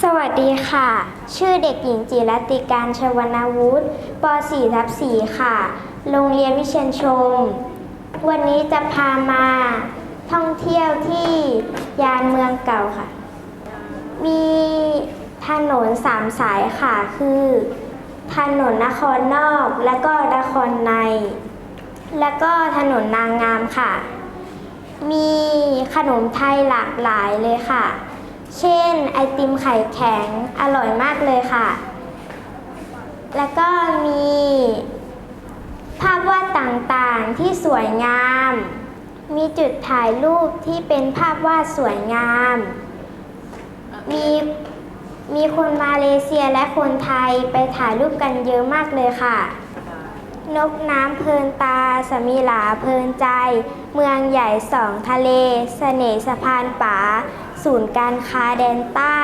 สวัสดีค่ะ ชื่อเด็กหญิงจิรติการชวนาวุฒิป .4 ทับ4ค่ะ โรงเรียนวิเชียนชม วันนี้จะพามาท่องเที่ยวที่ยานเมืองเก่าค่ะ มีถนนสามสายค่ะคือ ถนนนครนอก และก็นครใน แล้วก็ถนนนางงามค่ะ มีขนมไทยหลากหลายเลยค่ะ ไอติมไข่แข็งอร่อยมากเลยค่ะ แล้วก็มี ภาพวาดต่างๆที่สวยงาม มีจุดถ่ายรูปที่เป็นภาพวาดสวยงาม มีมีคนมาเลเซียและคนไทยไปถ่ายรูปกันเยอะมากเลยค่ะ นกน้ำเพลินตา สมิหลาเพลินใจ เมืองใหญ่สองทะเล เสน่ห์สะพานป่า ศูนย์การค้าแดนใต้